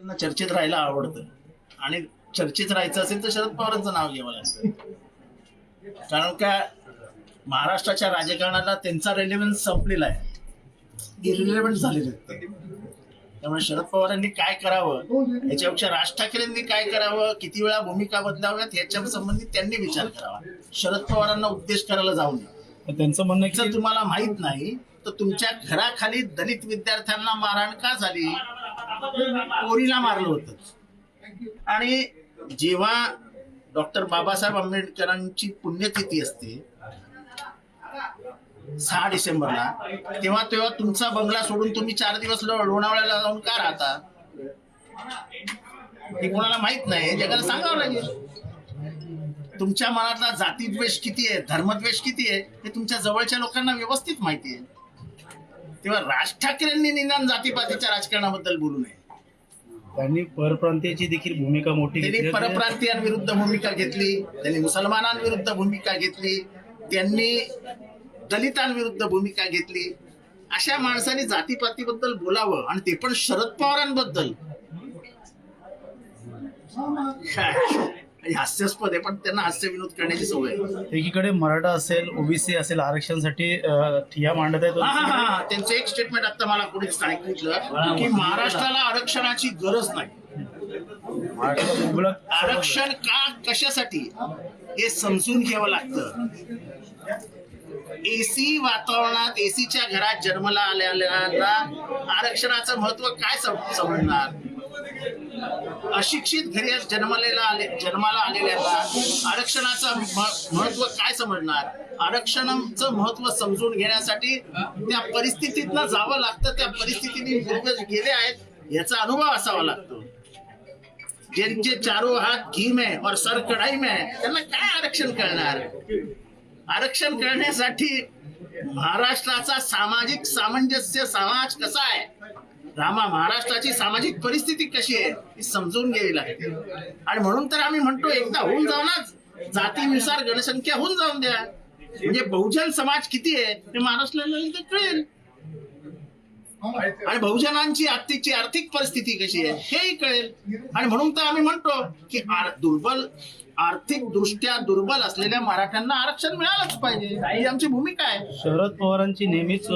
त्यांना चर्चेत राहायला आवडतं. आणि चर्चेत राहायचं असेल तर शरद पवारांचं नाव घ्यावं लागतं. कारण का महाराष्ट्राच्या राजकारणाला त्यांचा रेलेव्हन्स संपलेला आहे. इरिलेव्हंट झालेले. त्यामुळे शरद पवारांनी काय करावं? याच्यापेक्षा राज ठाकरेंनी काय करावं? किती वेळा भूमिका बदलाव्यात? याच्या संबंधित त्यांनी विचार करावा. शरद पवारांना उद्देश करायला जाऊ नये. त्यांचं म्हणणं जर तुम्हाला माहीत नाही तर तुमच्या घराखाली दलित विद्यार्थ्यांना मारहाण का झाली? पोरीला मारलं होतं. आणि जेव्हा डॉक्टर बाबासाहेब आंबेडकरांची पुण्यतिथी असते सहा डिसेंबरला तेव्हा तेव्हा तुमचा बंगला सोडून तुम्ही चार दिवस लोणावळ्याला जाऊन का राहता? हे कोणाला माहीत नाही जगाला सांगावं लागेल. तुमच्या मनातला जातीद्वेष किती आहे धर्मद्वेष किती आहे हे तुमच्या जवळच्या लोकांना व्यवस्थित माहिती आहे. तेव्हा राज ठाकरेंनी निदान जातीपातीच्या राजकारणाबद्दल बोलू नये. त्यांनी परप्रांतीयाची देखील भूमिका मोठी त्यांनी. परप्रांतीयांविरुद्ध भूमिका घेतली त्यांनी मुसलमानांविरुद्ध भूमिका घेतली त्यांनी दलितांविरुद्ध भूमिका घेतली. अशा माणसाने जातीपातीबद्दल बोलावं आणि ते पण शरद पवारांबद्दल. हे हास्यास्पद आहे पण त्यांना हास्य विनोद करण्याची सवय आहे. एकीकडे मराठा असेल ओबीसी असेल आरक्षणासाठी अं, ठिया मांडत आहेत. हा, हा, हा, हा. त्यांचं एक स्टेटमेंट आता मला कोणीच सांगितलं की महाराष्ट्राला आरक्षणाची गरज नाही. महाराष्ट्रात मुबलक आरक्षण का कशासाठी? हे समजून घ्यावं लागतं. एसी वातावरणात एसीच्या घरात जन्माला आलेल्यांना आरक्षणाचं महत्त्व काय सम- समजणार? अशिक्षित घरी जन्मलेला आले जन्माला आलेल्याला आरक्षणाचं महत्त्व काय समजणार? आरक्षणाचं महत्त्व समजून घेण्यासाठी त्या परिस्थितीतनं जावं लागतं त्या परिस्थितीने गेले आहेत याचा अनुभव असावा लागतो. ज्यांचे चारो हात घी में और सर कढाई में त्यांना काय आरक्षण करणार? आरक्षण करण्यासाठी महाराष्ट्राचा सामाजिक सामंजस्य समाज कसा आहे? रामा महाराष्ट्राची सामाजिक परिस्थिती कशी आहे ही समजून घ्यावी लागते. आणि म्हणून तर आम्ही म्हणतो एकदा होऊन जाऊ ना. जातीनुसार जनसंख्या होऊन जाऊन द्या. म्हणजे बहुजन समाज किती आहे हे महाराष्ट्राला कळेल. आणि बहुजनांची आर्थिकची आर्थिक परिस्थिती कशी आहे हेही कळेल. आणि म्हणून तर आम्ही म्हणतो की दुर्बल आर्थिक दृष्ट्या दुर्बल असलेल्या मराठ्यांना आरक्षण मिळालंच पाहिजे. ही आमची भूमिका आहे. शरद पवारांची नेहमीच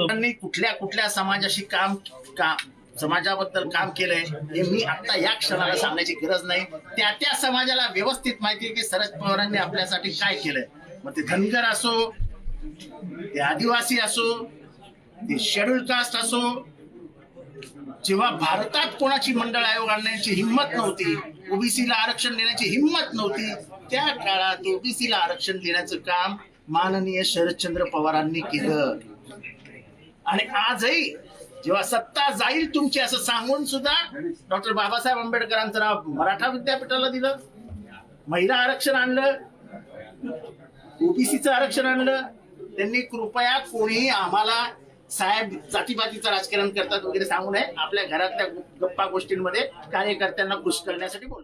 कुठल्या कुठल्या समाजाशी काम काम समाजाबद्दल काम केलंय हे मी आता या क्षणाला सांगण्याची गरज नाही. त्या त्या समाजाला व्यवस्थित माहिती आहे की शरद पवारांनी आपल्यासाठी काय केलंय. मग ते धनगर असो ते आदिवासी असो ते शेड्यूल कास्ट असो जेव्हा भारतात कोणाची मंडळ आयोग आणण्याची हिंमत नव्हती ओबीसीला आरक्षण देण्याची हिंमत नव्हती त्या काळात ओबीसीला आरक्षण देण्याचं काम माननीय शरदचंद्र पवारांनी केलं. आणि आजही जेव्हा सत्ता जाईल तुमची असं सांगून सुद्धा डॉक्टर बाबासाहेब आंबेडकरांचं नाव मराठा विद्यापीठाला दिलं. महिला आरक्षण आणलं. ओबीसीचं आरक्षण आणलं. त्यांनी कृपया कोणीही आम्हाला साहेब जातीपातीचं राजकारण करतात वगैरे सांगू नये. आपल्या घरातल्या गप्पा गोष्टींमध्ये कार्यकर्त्यांना खुश करण्यासाठी बोल